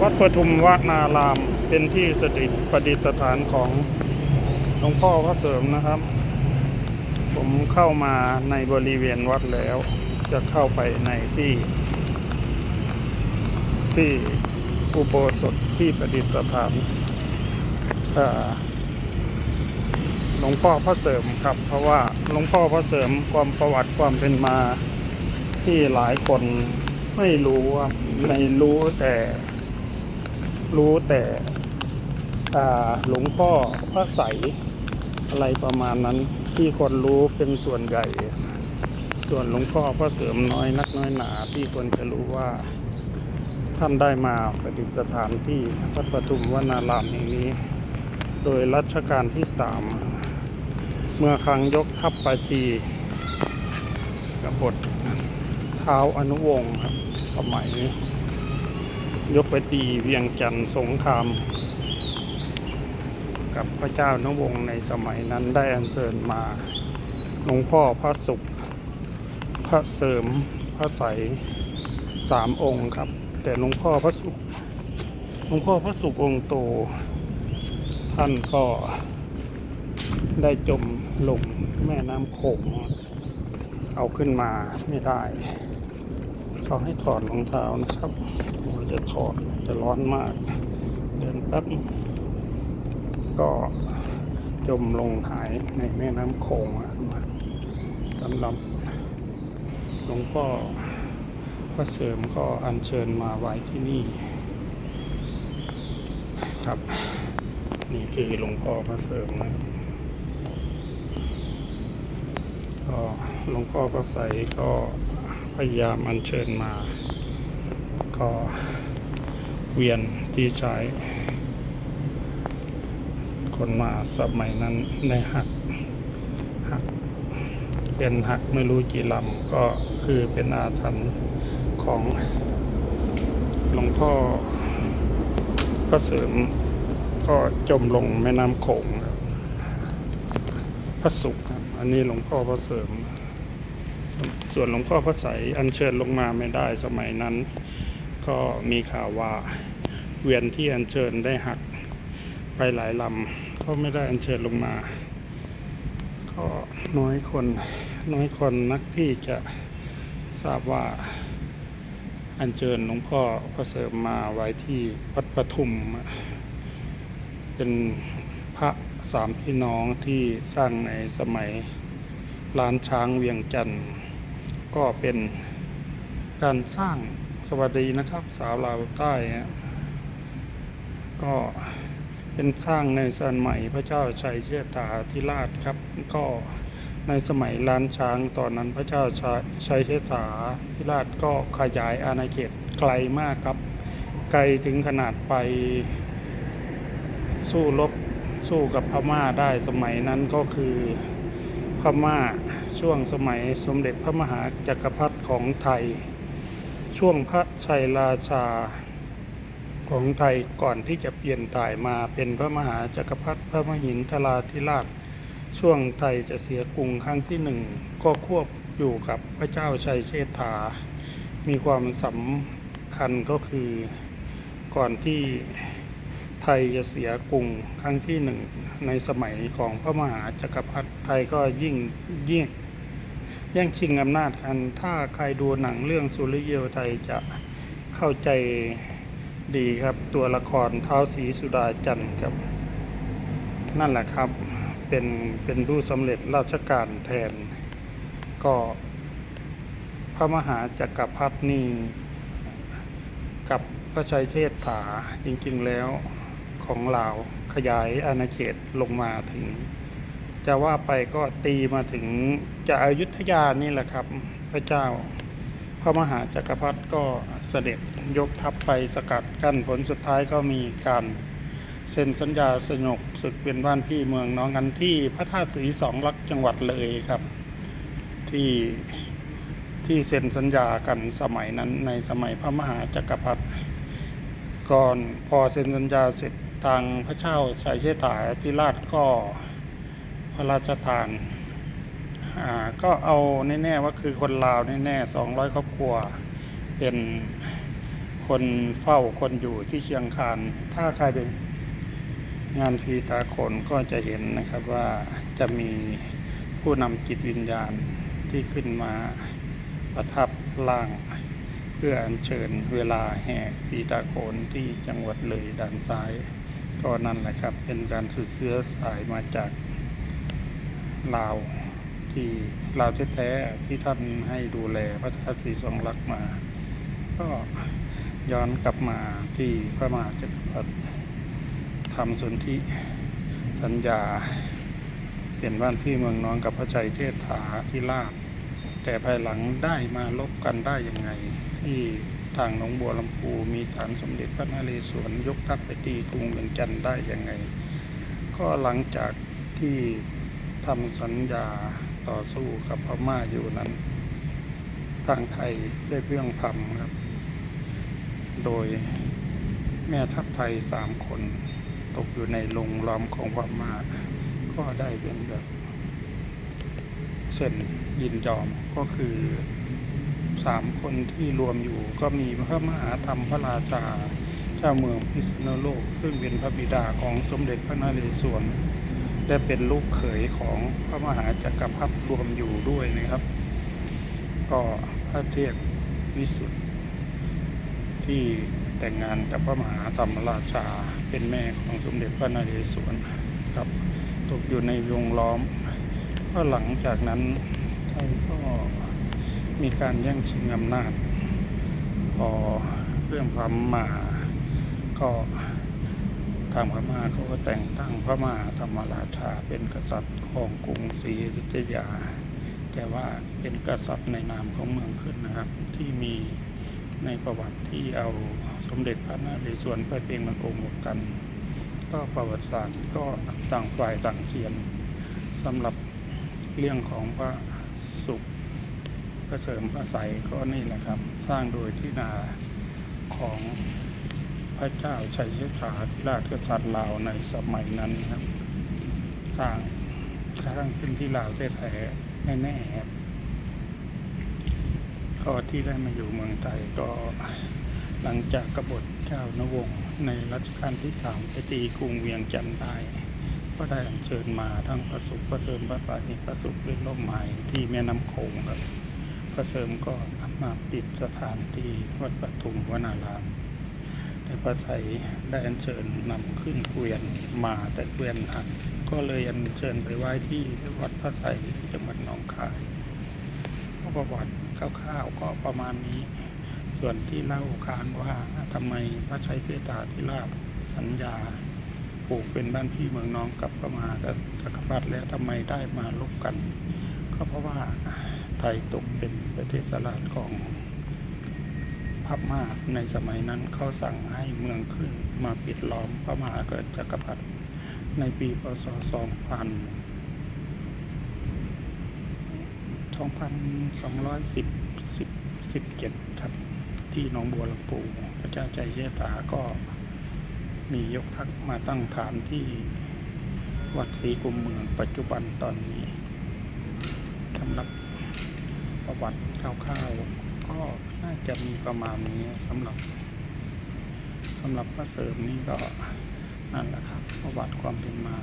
วัดปทุมวนารามเป็นที่สถิตประดิษฐานของหลวงพ่อพระเสริมนะครับ ผมเข้ามาในบริเวณวัดแล้ว จะเข้าไปในที่ ที่อุโบสถที่ประดิษฐานหลวงพ่อพระเสริมครับ เพราะว่าหลวงพ่อพระเสริมความประวัติความเป็นมาที่หลายคน ไม่รู้ว่าไม่รู้แต่ รู้แต่หลวงพ่อพระใสยอะไรประมาณนั้นที่คนรู้เป็นส่วนใหญ่ ส่วนหลวงพ่อพระเสริมน้อยนักน้อยหนาที่ควรจะรู้ว่าท่านได้มาประดิษฐานที่วัดปทุมวนารามแห่งนี้ โดยรัชกาลที่สามเมื่อครั้งยกทัพปาจีกบฏ ท้าอนุวงศ์ครับ สมัย ยกไปตีเวียงจันทร์สงคราม กับพระเจ้าอนุวงศ์ในสมัยนั้นได้อัญเชิญมาหลวงพ่อพระสุข พระเสริมพระใสยสามองค์ครับ แต่หลวงพ่อพระสุขหลวงพ่อพระสุของค์โต ท่านก็ได้จมลงแม่น้ำโขงเอาขึ้นมาไม่ได้ เขาให้ถอดรองเท้านะครับผมจะถอดจะร้อนมาก เดินแป๊บก็จมลงหายในแม่น้ำโขงอะสำหรับหลวงพ่อพระเสริมก็อัญเชิญมาไว้ที่นี่ ครับ นี่คือหลวงพ่อพระเสริมนะก็หลวงพ่อก็ใส่ก็ พยายามอัญเชิญมา ก็เวียนที่ใช้ คนมาสมัยนั้นในหักหัก เป็นหักไม่รู้กี่ลำก็คือเป็นอาถรรพ์ของหลวงพ่อพระเสริมก็จมลงแม่น้ำโขงพระสุขครับอันนี้หลวงพ่อพระเสริม ส่วนหลวงพ่อพระใสยอัญเชิญลงมาไม่ได้สมัยนั้น ก็มีข่าวว่าเวียนที่อัญเชิญได้หักไปหลายลำก็ไม่ได้อัญเชิญลงมา ก็น้อยคนน้อยคนนักที่จะทราบว่าอัญเชิญหลวงพ่อพระเสริมมาไว้ที่วัดปทุม เป็นพระสามพี่น้องที่สร้างในสมัยล้านช้างเวียงจันทร์ ก็เป็นการสร้างสวัสดีนะครับ สาวลาวใต้ก็เป็นสร้างในสมัยพระเจ้าชัยเชษฐาธิราชครับ ก็ในสมัยล้านช้างตอนนั้นพระเจ้าชัยเชษฐาธิราชก็ขยายอาณาเขตไกลมากครับ ไกลถึงขนาดไปสู้รบสู้กับพม่าได้สมัยนั้นก็คือ ม่า ช่วงสมัยสมเด็จพระมหาจักรพรรดิของไทย ช่วงพระชัยราชาของไทยก่อนที่จะเปลี่ยนถ่ายมาเป็นพระมหาจักรพรรดิพระมหินทราธิราช ช่วงไทยจะเสียกรุงครั้งที่หนึ่งก็ควบอยู่กับพระเจ้าชัยเชษฐา มีความสำคัญก็คือก่อนที่ ไทยจะเสียกรุงครั้งที่หนึ่งในสมัยของพระมหาจักรพรรดิไทยก็ยิ่งยิ่งแย่งชิงอำนาจกัน ถ้าใครดูหนังเรื่องสุริเยวไทยจะเข้าใจดีครับ ตัวละครเท้าวศรีสุดาจันทร์ครับ นั่นแหละครับ เป็นเป็นผู้สำเร็จราชการแทน ก็พระมหาจักรพรรดินี่กับพระชัยเทศถาจริงๆแล้ว ของลาวขยายอาณาเขตลงมาถึง จะว่าไปก็ตีมาถึงจะอยุธยานี่แหละครับ พระเจ้า พระมหาจักรพรรดิก็เสด็จยกทัพไปสกัดกั้นผลสุดท้ายก็มีการเซ็นสัญญาสงบศึกเป็นบ้านพี่เมืองน้องกันที่พระธาตุศรีสองลักษณ์จังหวัดเลยครับ ที่ที่เซ็นสัญญากันสมัยนั้นในสมัยพระมหาจักรพรรดิก่อนพอเซ็นสัญญาเสร็จ ทางพระเจ้าชัยเชษฐาธิราชก็พระราชทานอ่าก็เอาแน่ๆว่าคือคนลาวแน่ๆสองร้อยครอบครัว เป็นคนเฝ้าคนอยู่ที่เชียงคาน ถ้าใครเป็นงานพีตาโขนก็จะเห็นนะครับว่าจะมีผู้นำจิตวิญญาณที่ขึ้นมาประทับล่างเพื่ออัญเชิญเวลาแห่ปีตาโขนที่จังหวัดเลยด้านซ้าย ก็นั่นแหละครับ เป็นการสืบเสื้อสายมาจากลาวที่ลาวแท้ๆที่ท่านให้ดูแลพระธาตุศรีสองลักษณ์มา ก็ย้อนกลับมาที่พระมหาจักรพรรดิทำสนธิสัญญา เป็นบ้านพี่เมืองน้องกับพระชัยเทศถาที่ลาดแต่ภายหลังได้มาลบกันได้ยังไงที่ ทางหนองบัวลำพูมีสารสมเด็จพระนเรศวรยกทัพไปตีกรุงเวียงจันทร์ได้ยังไง ก็หลังจากที่ทำสัญญาต่อสู้กับพม่าอยู่นั้น ทางไทยได้เพื่องพำครับ โดยแม่ทัพไทยสามคนตกอยู่ในลงล้อมของพม่าก็ได้เป็นแบบเซ็นยินยอมก็คือ สามคนที่รวมอยู่ก็มีพระมหาธรรมพระราชา เจ้าเมืองพิษณุโลก ซึ่งเป็นพระบิดาของสมเด็จพระนเรศวรและเป็นลูกเขยของพระมหาจักรพรรดิรวมอยู่ด้วยนะครับ ก็พระเทพวิสุทธิ์ที่แต่งงานกับพระมหาธรรมราชาเป็นแม่ของสมเด็จพระนเรศวรครับตกอยู่ในวงล้อม ก็หลังจากนั้นไทยก็ มีการแย่งชิงอำนาจพอเรื่องพม่าก็ทางพม่าเขาก็แต่งตั้งพระมหาธรรมราชาเป็นกษัตริย์ของกรุงศรีอยุธยา แต่ว่าเป็นกษัตริย์ในนามของเมืองขึ้นนะครับ ที่มีในประวัติที่เอาสมเด็จพระนเรศวรไปเป็นมันองค์กัน ก็ประวัติศาสตร์ก็ต่างฝ่ายต่างเขียนสำหรับเรื่องของพระสุข พระเสริมพระใสยก็นี่แหละครับ สร้างโดยที่นาของพระเจ้าชัยเชษฐาธิราชกษัตริย์ลาวในสมัยนั้นครับ สร้างสร้างขึ้นที่ลาวแท้ๆแน่ๆครับก็ที่ได้มาอยู่เมืองไทยก็หลังจากกบฏเจ้านวงศ์ในรัชกาลที่สามไปตีกรุงเวียงจันทร์ได้ก็ได้อัญเชิญมาทั้งพระสุขพระเสริมพระสายพระสุขเป็นร่มไม้ที่แม่น้ำโขงครับ ระเสริมก็มาปิดสถานที่วัดปทุมวนาราม แต่พระใสได้อัญเชิญนำขึ้นเกวียนมาแต่เกวียนหักก็เลยอัญเชิญไปไว้ที่วัดพระใสที่จังหวัดหนองคายประวัติคร่าวๆก็ประมาณนี้ ส่วนที่เล่าคานว่าทำไมพระชัยเทตาธิราชสัญญาปลูกเป็นบ้านพี่เมืองน้องกับพระมหาจักรพรรดิแล้วทำไมได้มาลบกัน ก็เพราะว่าไทยตกเป็นประเทศสลาดของพม่าในสมัยนั้นเขาสั่งให้เมืองขึ้นมาปิดล้อมพระมหาเกิดจักรพรรดิในปีพศ 2000 2,210 10 17ครับ ที่หนองบัวลำพูพระเจ้าใจเยตาก็มียกทัพมาตั้งฐานที่วัดศรีกุมเมืองปัจจุบันตอนนี้สำหรับประวัติคร่าวๆก็น่าจะมีประมาณนี้สำหรับสำหรับพระเสริมนี่ก็นั่นแหละครับ ประวัติความเป็นมา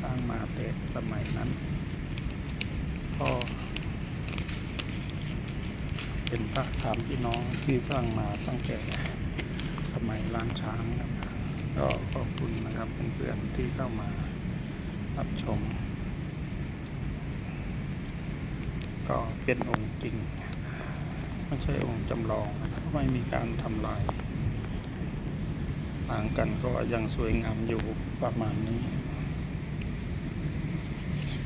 สร้างมาแต่สมัยนั้น ก็เป็นพระสามพี่น้องที่สร้างมาตั้งแต่สมัยล้านช้างนะครับก็ขอบคุณนะครับเพื่อนๆที่เข้ามารับชม ก็เป็นองค์จริง ไม่ใช่องค์จำลองนะครับไม่มีการทำลายต่างกันก็ยังสวยงามอยู่ประมาณนี้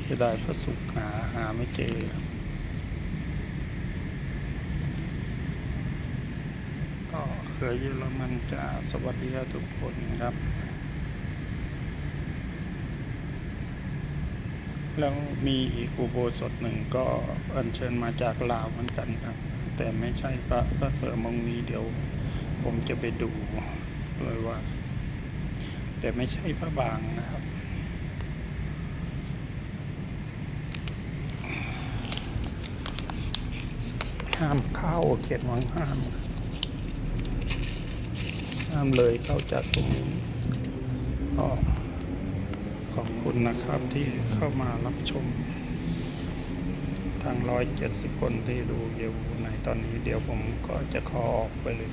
จะได้พระสุขหาหาไม่เจอก็เคยเยอรมันจะสวัสดีทุกคนครับ แล้วมีอีกอุโบสถหนึ่งก็อัญเชิญมาจากลาวเหมือนกันครับ แต่ไม่ใช่พระพระเสริมองค์นี้เดี๋ยว ผมจะไปดูเลยว่า แต่ไม่ใช่พระบางนะครับห้ามเข้าเขตวังห้ามห้ามเลยเข้าจากตรงนี้ก็ ขอบคุณนะครับที่เข้ามารับชม ทางร้อยเจ็ดสิบคนที่ดูอยู่ในตอนนี้เดี๋ยวผมก็จะขอออกไปเลย